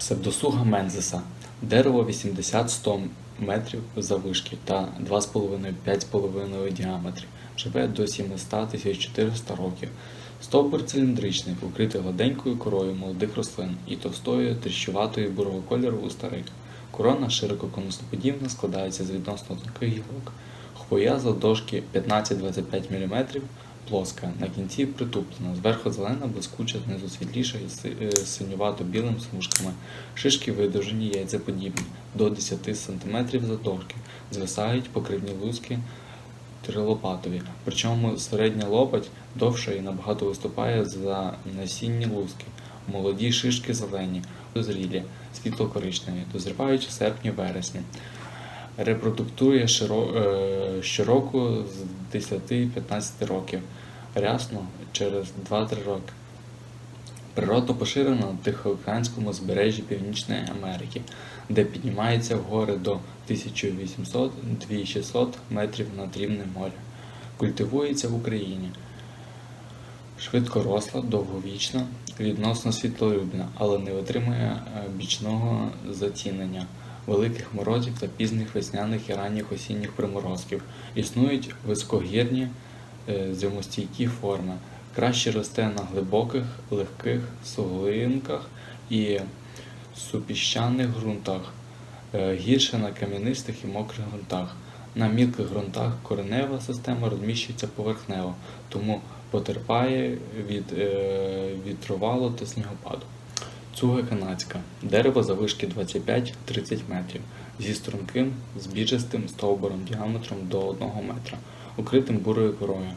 Псевдосуга мензеса. Дерево 80-100 метрів заввишки та 2,5-5,5 у діаметрі. Живе до 700 400 років. Стовбур циліндричний, укритий гладенькою корою молодих рослин і товстою тріщуватою бурого кольору у старих. Корона широко конусноподібна, складається з відносно тонких гілок. Хвоя завдовжки 15-25 мм, плоска, на кінці притуплена, зверху зелена, блискуча, знизу світліша і е, синювато-білим смужками. Шишки видовжені, яйцеподібні, до 10 см завдовжки, звисають покривні луски трилопатові, причому середня лопать довша і набагато виступає за насінні луски. Молоді шишки зелені, дозрілі, світло-коричневі, дозрівають в серпні-вересні. Репродуктує е, щороку з 10-15 років, рясно через 2-3 роки. Природно поширена на Тихоокеанському збережжі Північної Америки, де піднімається вгори до 1800-2600 метрів над рівнем моря. Культивується в Україні. Швидкоросла, довговічна, відносно світлолюбна, але не витримує е, бічного зацінення, великих морозів та пізних весняних і ранніх осінніх приморозків. Існують високогірні зимостійкі форми. Краще росте на глибоких, легких суглинках і супіщаних ґрунтах, е, гірше на кам'янистих і мокрих ґрунтах. На мілких ґрунтах коренева система розміщується поверхнево, тому потерпає від е, вітровалу та снігопаду. Цуга канадська. Дерево завишки 25-30 метрів, зі струнким збіжистим стовбуром діаметром до 1 метра, укритим бурою корою.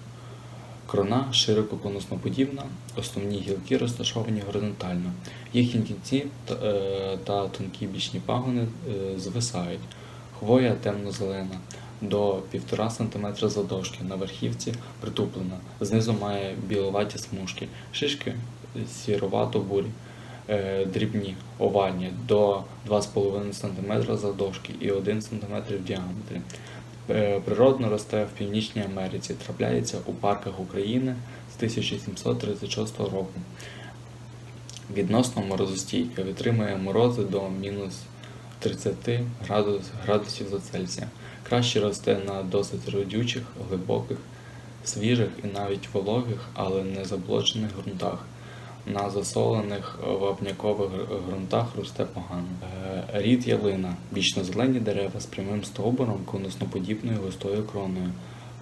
Крона широко конусноподібна, основні гілки розташовані горизонтально. Їхні кінці та, е, та тонкі бічні пагони е, звисають. Хвоя темно-зелена, до 1,5 см завдовжки, на верхівці притуплена, знизу має біловаті смужки, шишки сіровато-бурі, е, дрібні, овальні, до 2,5 см завдовжки і 1 см в діаметрі. Е, Природно росте в Північній Америці, трапляється у парках України з 1736 року. Відносно морозостійка витримує морози до мінус 30 градус- градусів за Цельсія. Краще росте на досить родючих, глибоких, свіжих і навіть вологих, але не заблочених ґрунтах. На засолених вапнякових ґрунтах росте погано. Е, Рід ялина, вічно-зелені дерева з прямим стовбуром, конусноподібною густою кроною.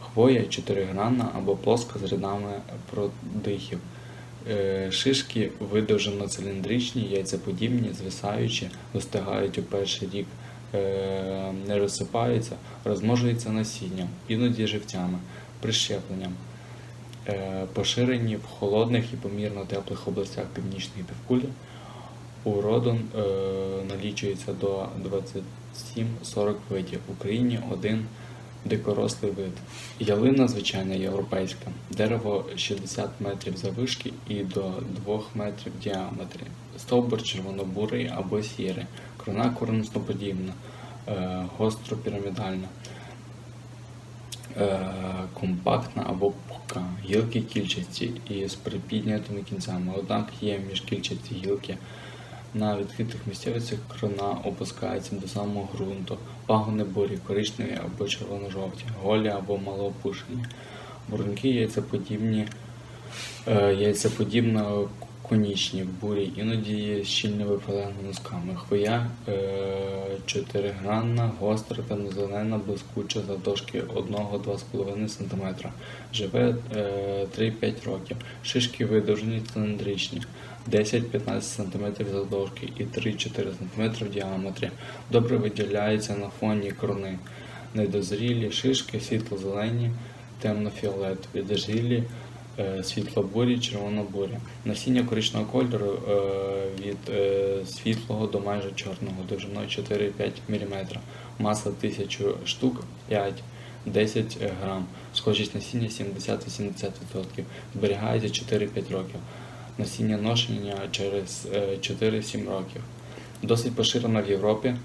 Хвоя чотиригранна або плоска з рядами продихів. Е, Шишки видовжено циліндричні, яйцеподібні, звисаючі, достигають у перший рік, е, не розсипаються, розмножуються насінням, іноді живцями, прищепленням. Е, Поширені в холодних і помірно теплих областях північної півкулі. Уродом е, налічується до 27-40 видів. В Україні один дикорослий вид. Ялина звичайна європейська. Дерево 60 метрів завишки і до 2 метрів діаметрі. Стовбур червонобурий або сірий. Крона коренстоподібна, е, гостропірамідальна. Е, компактна або пухка, гілки кільчасті і з припіднятими кінцями. Однак є міжкільчасті гілки. На відкритих місцевостях крона опускається до самого ґрунту, пагони бурі, коричневі або червоно-жовті, голі або малоопушені. Бруньки яйцеподібні, е, яйцеподібно конічні, бурі, іноді є щільними прилеглими носками. Хвоя е, чотиригранна, гостра та зелена, блискуча завдовжки 1-2,5 см. Живе е, 3-5 років. Шишки видовжені циліндричні. 10-15 см завдовжки і 3-4 см в діаметрі. Добре виділяється на фоні крони. Недозрілі шишки світло-зелені, темно-фіолетові, дозрілі е, світло-бурі, червоно-бурі. Насіння коричневого кольору е, від е, світлого до майже чорного, довжиною 4-5 мм, маса 1000 штук 5-10 грам, схожість насіння 70-80%, зберігається 4-5 років. Насіння ношення через е, 4-7 років. Досить поширена в Європі,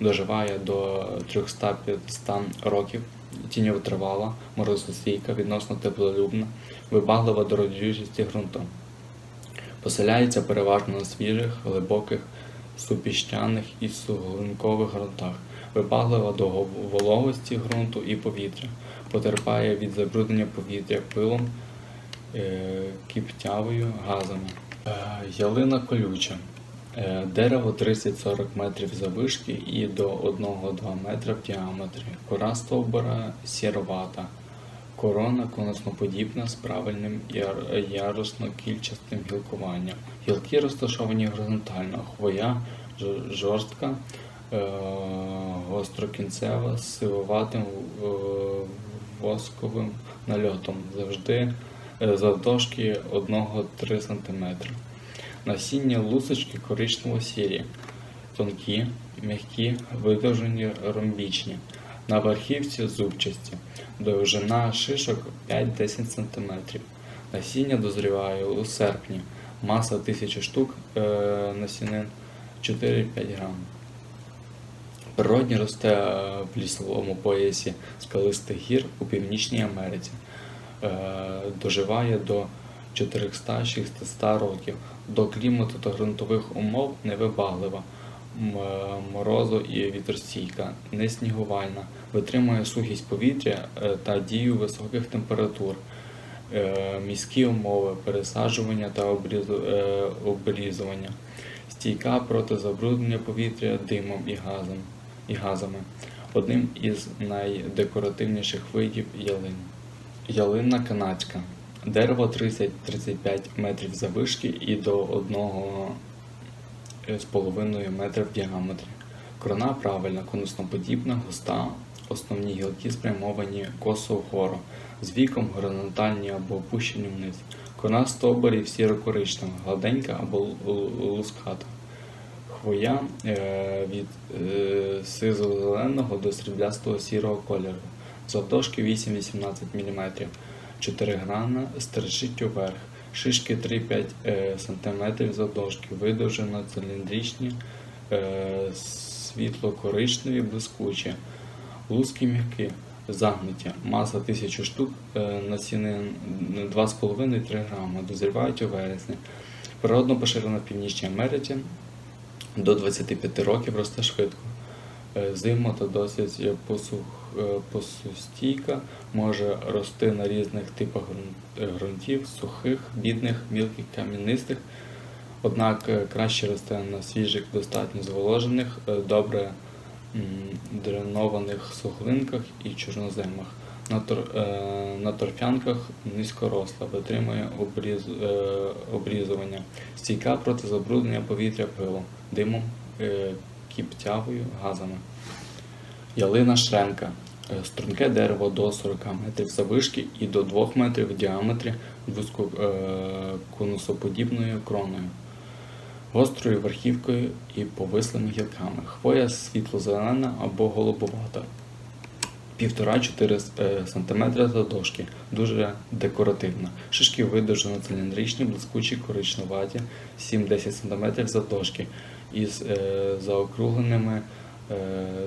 доживає до 300-500 років, тіньовитривала, морозостійка, відносно теплолюбна, вибаглива до родючості ґрунту. Поселяється переважно на свіжих, глибоких, супіщаних і суглинкових ґрунтах, вибаглива до вологості ґрунту і повітря, потерпає від забруднення повітря пилом, е, кіптявою, газами. Е, Ялина колюча. Е, Дерево 30-40 метрів завишки і до 1-2 метра в діаметрі. Кора стовбура сіровата. Корона конусноподібна з правильним ярусно-кільчастим гілкуванням. Гілки розташовані горизонтально, хвоя жорстка, е, гострокінцева, з сивуватим е, восковим нальотом, завжди завдовжки 1-3 см. Насіння лусочки коричнево-сірі, тонкі, м'які, видовжені ромбічні. На верхівці зубчасті. Довжина шишок 5-10 см. Насіння дозріває у серпні. Маса 1000 штук е, насінин 4-5 грам. Природні росте е, в лісовому поясі скалистих гір у Північній Америці. Е, Доживає до 400-600 років. До клімату та ґрунтових умов невибаглива, м- морозу і вітростійка, неснігувальна, витримує сухість повітря е, та дію високих температур, е, міські умови, пересаджування та обрізу- е, обрізування, стійка проти забруднення повітря димом і газом і газами. Одним із найдекоративніших видів ялин. Ялина канадська. Дерево 30-35 метрів завишки і до 1,5 метра в діаметрі. Крона правильна, конусноподібна, густа, основні гілки спрямовані косо вгору, з віком горизонтальні або опущені вниз. Крона стовбурів сіро-коричнева, гладенька або луската. Хвоя е, від е, сизо-зеленого до сріблястого сірого кольору. Завдовжки 8-18 мм. 4 грана стерчить уверх. Шишки 3-5 е, см завдовжки. Видовжено циліндричні, е, світло-коричневі, блискучі. Луски м'які, загнуті. Маса 1000 штук е, насінин 2,5-3 грама. Дозрівають у вересні. Природно поширена в Північній Америці до 25 років росте швидко. Е, Зиму та досить посух, посустійка може рости на різних типах е, ґрунтів, сухих, бідних, мілких, кам'янистих. Однак е, краще росте на свіжих, достатньо зволожених, е, добре дренованих суглинках і чорноземах. На, тор, е, на торфянках низькоросла, витримує обріз, е, обрізування, стійка проти забруднення повітря пилом, димом, е, кіптявою, газами. Ялина шренка. Е, Струнке дерево до 40 метрів завишки і до 2 метрів в діаметрі вузько е, кроною, гострою верхівкою і повислими гілками. Хвоя світло-зелена або голубовата. 1,5-4 см завдовжки, дуже декоративна. Шишки видовжено циліндричні, блискучі, коричневаті, 7-10 см завдовжки із е, заокругленими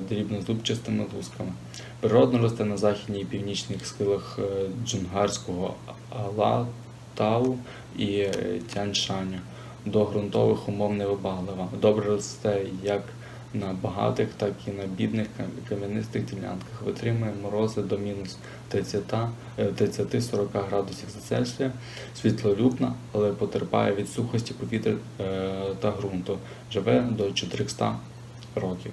дрібнозубчастими лусками. Природно росте на західній і північних схилах е, Джунгарського Алатау і е, Тяньшаню. До ґрунтових умов невибаглива. Добре росте як на багатих, так і на бідних кам'янистих ділянках. Витримує морози до мінус 30, е, 30-40 градусів за Цельсія. Світлолюбна, але потерпає від сухості повітря е, та ґрунту. Живе до 400 років.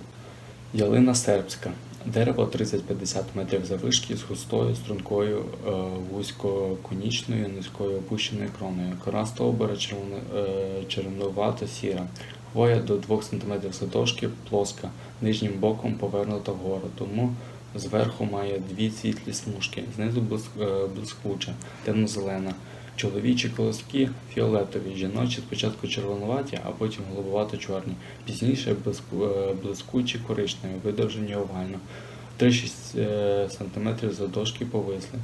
Ялина сербська. Дерево 30-50 метрів завишки з густою, стрункою, е, вузькоконічною, низькою опущеною кроною. Кора стовбура червоно- е, червонувато сіра. Хвоя до 2 см завдовжки, плоска, нижнім боком повернута вгору, тому зверху має дві світлі смужки, знизу е, блискуча, темно-зелена. Чоловічі колоски фіолетові, жіночі спочатку червонуваті, а потім голубовато-чорні, пізніше е, блискучі коричневі, видовжені овально, 3-6 см завдовжки повисли.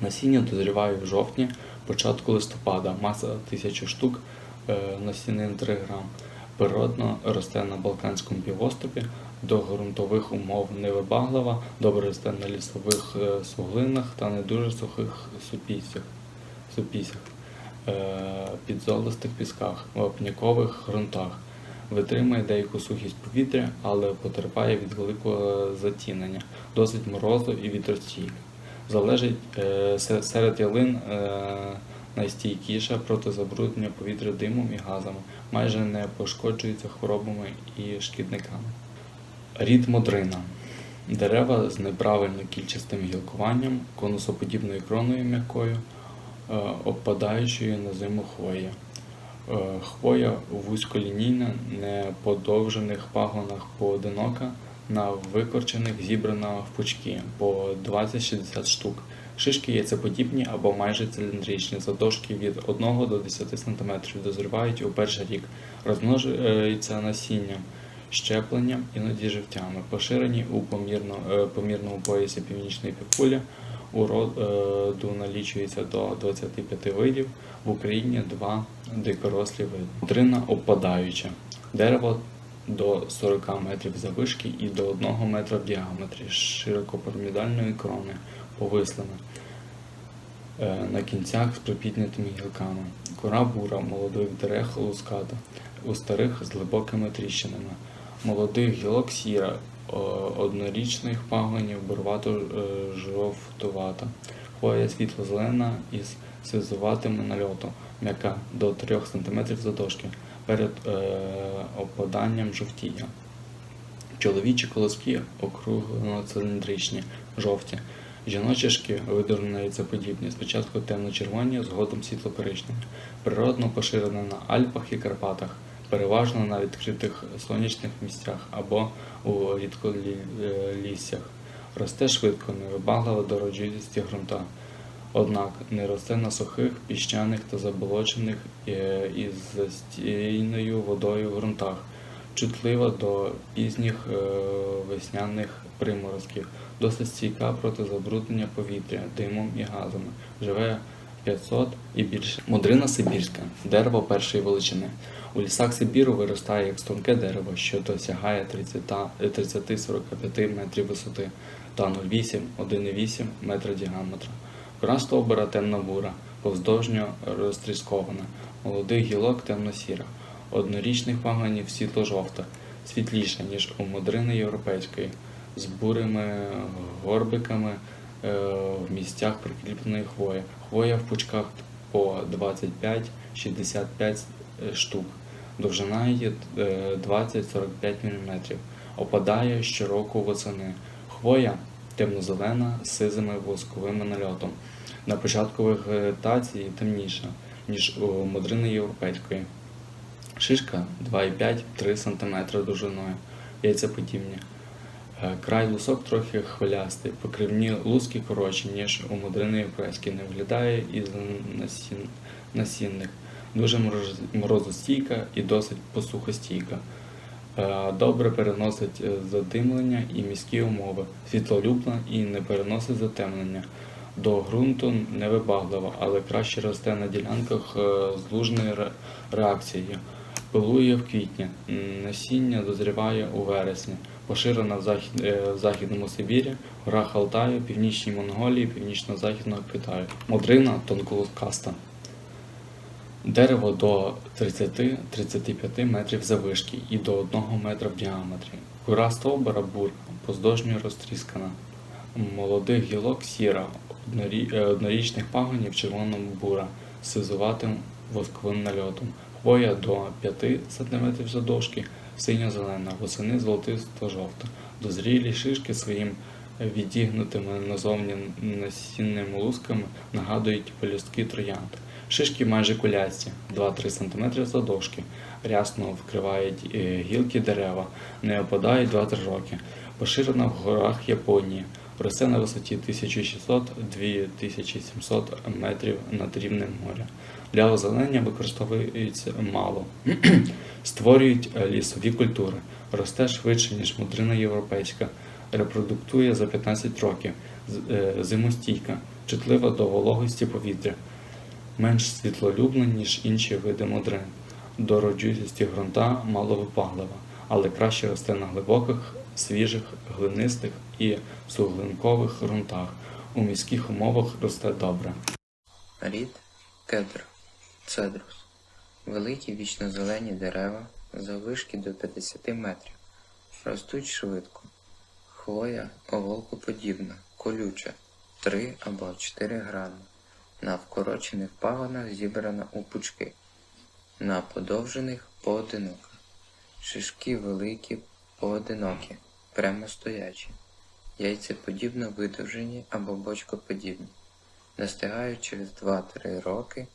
Насіння дозріває в жовтні, початку листопада, маса 1000 штук, е, насінин 3 грам. Природно росте на Балканському півострові, до ґрунтових умов невибаглива, добре росте на лісових е, суглинах та не дуже сухих супісях, супісях, е, підзолистих пісках, вапнякових ґрунтах. Витримує деяку сухість повітря, але потерпає від великого затінення, досить морозу і вітростійка. Залежить е, серед ялин е, найстійкіша проти забруднення повітря димом і газами, майже не пошкоджується хворобами і шкідниками. Рід модрина. Дерева з неправильно кільчастим гілкуванням, конусоподібною кроною м'якою, е, обпадаючою на зиму хвоя. Е, Хвоя вузьколінійна, не по довжених пагонах поодинока, на викорчених зібрана в пучки по 20-60 штук. Шишки яйцеподібні або майже циліндричні, завдовжки від 1 до 10 см, дозрівають у перший рік, розмножуються насінням, щепленням, іноді живтями, поширені у помірно, е, помірному поясі північної півкулі. Уроду налічується до 25 видів, в Україні два дикорослі види. Модрина опадаюча. Дерево до 40 метрів завишки і до 1 метра в діаметрі, з широкопірамідальною кроною, повислими. Е, На кінцях з припіднятими гілками. Кора бура молодих дерев луската, у старих з глибокими тріщинами. Молодих гілок сіра, однорічних пагонів бурвато е, жовтувата. Хвоя світло-зелена із сизуватим нальотом, м'яка до 3 см задовжки, перед е, опаданням жовтіння. Чоловічі колоски округлено-циліндричні, жовті. Жіночі шки видорно яйцеподібні, спочатку темно-червоні, згодом світло-коричневі. Природно поширена на Альпах і Карпатах, переважно на відкритих сонячних місцях або у рідколіссях. Росте швидко, невибагливо до роджистих ґрунтах. Однак не росте на сухих, піщаних та заболочених е, із застійною водою ґрунтах, чутлива до пізніх е, весняних приморозків, досить стійка проти забруднення повітря димом і газами, живе 500 і більше. Модрина сибірська дерево першої величини. У лісах Сибіру виростає як струнке дерево, що досягає 30 е, 30-45 метрів висоти та 0,8-1,8 метра діаметра. Кора стовбура темно-бура, повздовжньо розтріскована, молодих гілок темно-сіра, однорічних пагонів світло-жовта, світліша, ніж у модрини європейської, з бурими горбиками в місцях прикріпленої хвої. Хвоя в пучках по 25-65 штук. Довжина її е, 20-45 мм. Опадає щороку восени. Хвоя темно-зелена з сизими восковими нальотом. На початку вегетації темніша, ніж у модрини європейської. Шишка 2,5-3 см довжиною, яйцеподібні. Е, Край лусок трохи хвилястий, покривні луски коротші, ніж у модрини європейській, не виглядає із насін... насінних. Дуже морозостійка і досить посухостійка. Е, Добре переносить е, задимлення і міські умови, світлолюбна і не переносить затемнення. До ґрунту невибаглива, але краще росте на ділянках з лужною реакцією. Пилує в квітні, насіння дозріває у вересні. Поширена в, захід, е, в Західному Сибірі, горах Алтаю, Північній Монголії, Північно-Західного Китаю. Модрина тонколукаста. Дерево до 30-35 метрів завишки і до 1 метра в діаметрі. Кора стовбура бур, поздовжньо розтріскана. Молодих гілок сіра, е, однорічних пагонів червоному бура з сизуватим восковим нальотом. Хвоя до 5 см завдовжки, синьо-зелена, восени золотисто-жовта. Дозрілі шишки своїм відігнутими назовні насінними лусками нагадують пелюстки троянд. Шишки майже кулясті, 2-3 см завдовжки, рясно вкривають е, гілки дерева, не опадають 2-3 роки. Поширена в горах Японії, росте на висоті 1600-2700 метрів над рівнем моря. Для озеленення використовується мало. Створюють е, лісові культури, росте швидше, ніж мудрина європейська, репродуктує за 15 років, е, зимостійка, чутлива до вологості повітря менш світлолюбна, ніж інші види модрин. До роджистості ґрунта маловипаглива, але краще росте на глибоких, свіжих, глинистих і суглинкових ґрунтах. У міських умовах росте добре. Рід кедр, цедрус. Великі вічно-зелені дерева, заввишки до 50 метрів. Ростуть швидко. Хвоя оголкоподібна, колюча, 3 або 4 грами. На вкорочених пагонах зібрана у пучки, на подовжених поодиноко. Шишки великі, поодинокі, прямостоячі, яйцеподібно видовжені або бочкоподібні, достигають через 2-3 роки,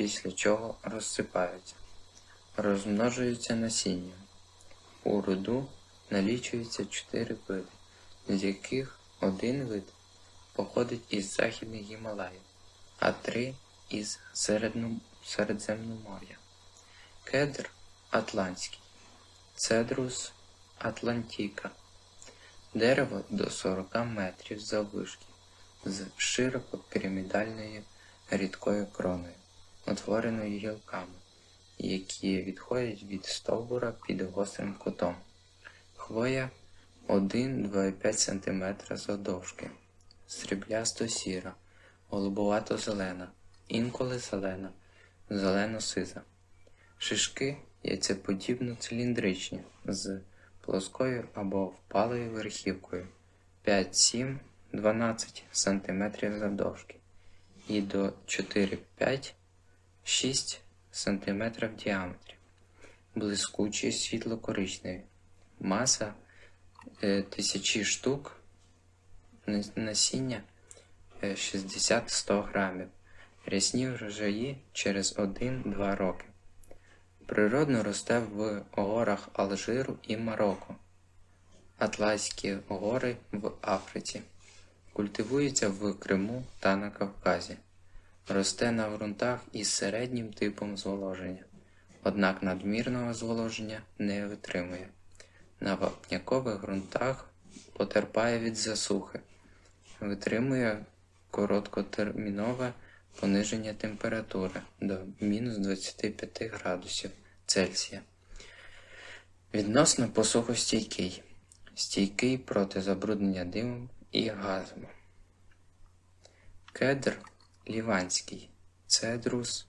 після чого розсипаються, розмножуються насінням. У роду налічується 4 види, з яких один вид походить із західних Гімалаїв, а три із Середземномор'я. Кедр Атлантський, Цедрус Атлантіка. Дерево до 40 метрів заввишки, з широко пірамідальною рідкою кроною, утвореною гілками, які відходять від стовбура під гострим кутом. Хвоя 1-2,5 см завдовжки, сріблясто-сіра, голубовато-зелена, інколи зелена, зелено-сиза. Шишки яйцеподібно циліндричні з плоскою або впалою верхівкою 5-7-12 см завдовжки і до 4-5-6 см в діаметрі, блискучі світло-коричневі, маса е, тисячі штук, насіння е, 60-100 грамів, рясні врожаї через 1-2 роки. Природно росте в горах Алжиру і Марокко, Атлантські гори в Африці, культивується в Криму та на Кавказі, росте на ґрунтах із середнім типом зволоження, однак надмірного зволоження не витримує. На вапнякових ґрунтах потерпає від засухи, витримує короткотермінове пониження температури до мінус 25 градусів Цельсія. Відносно посухостійкий, стійкий проти забруднення димом і газом. Кедр ліванський, цедрус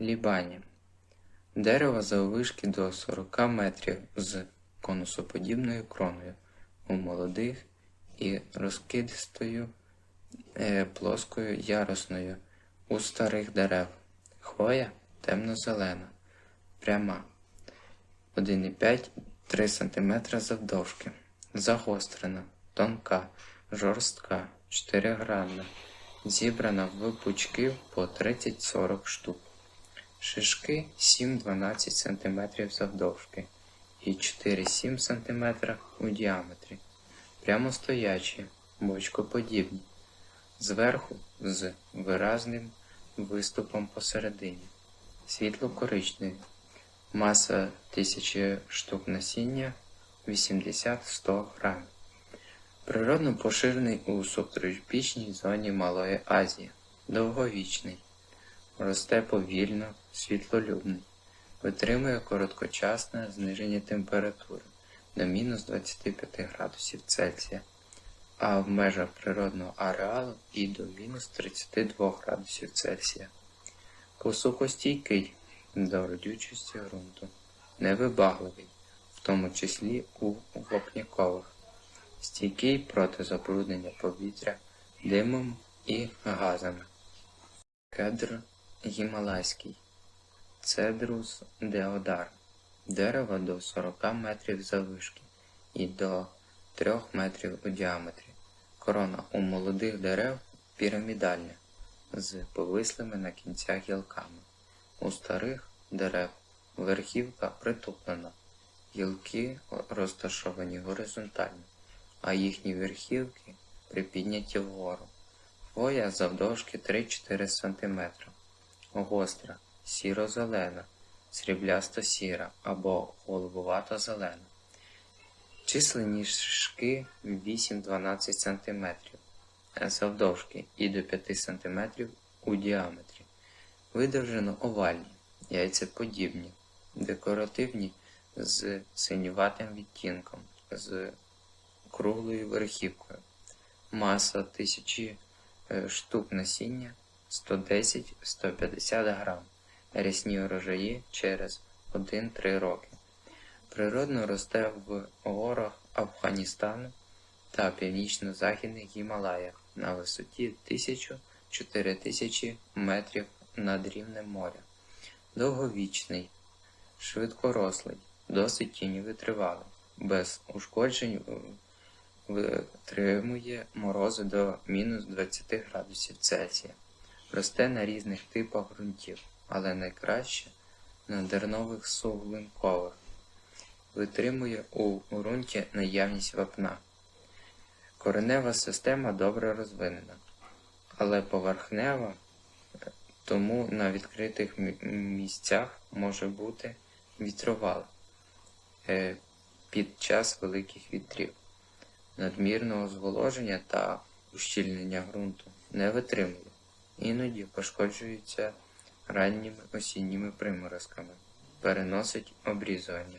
лібані. Дерево заввишки до 40 метрів з конусоподібною кроною. У молодих і розкидистою е, плоскою ярусною. У старих дерев. Хвоя темно-зелена, пряма. 1,5-3 см завдовжки, загострена, тонка, жорстка, 4 гранна, зібрана в пучки по 30-40 штук. Шишки 7-12 см завдовжки і 4-7 см у діаметрі, прямостоячі, бочкоподібні, зверху з виразним виступом посередині, світло-коричневі, маса 1000 штук насіння 80-100 грамів. Природно поширений у субтропічній зоні Малої Азії, довговічний, росте повільно, світлолюбний, витримує короткочасне зниження температури до мінус 25 градусів Цельсія, а в межах природного ареалу і до мінус 32 градусів Цельсія. Посухостійкий до родючості ґрунту, невибагливий, в тому числі у вапнякових, стійкий проти забруднення повітря димом і газами. Кедр гімалайський, цедрус деодар, дерево до 40 метрів заввишки і до 3 метрів у діаметрі. Корона у молодих дерев пірамідальна, з повислими на кінцях гілками. У старих дерев верхівка притуплена, гілки розташовані горизонтально, а їхні верхівки припідняті вгору. Хвоя завдовжки 3-4 см, гостра, сіро-зелена, сріблясто-сіра або голубовато-зелена. Численні шишки 8-12 см завдовжки і до 5 см у діаметрі. Видовжено овальні, яйцеподібні, декоративні з синюватим відтінком, з круглою верхівкою. Маса 1000 е, штук насіння 110-150 грам. Рясні урожаї через 1-3 роки. Природно росте в горах Афганістану та північно-західних Гімалаях на висоті 1000-4000 метрів над рівнем моря. Довговічний, швидкорослий, досить тіньовитривалий, без ушкоджень е, витримує морози до мінус 20 градусів Цельсія. Росте на різних типах ґрунтів, але найкраще на дернових суглинкових. Витримує у ґрунті наявність вапна. Коренева система добре розвинена, але поверхнева, тому на відкритих місцях може бути вітровал е, під час великих вітрів. Надмірного зволоження та ущільнення ґрунту не витримує, іноді пошкоджується ранніми осінніми приморозками, переносить обрізування.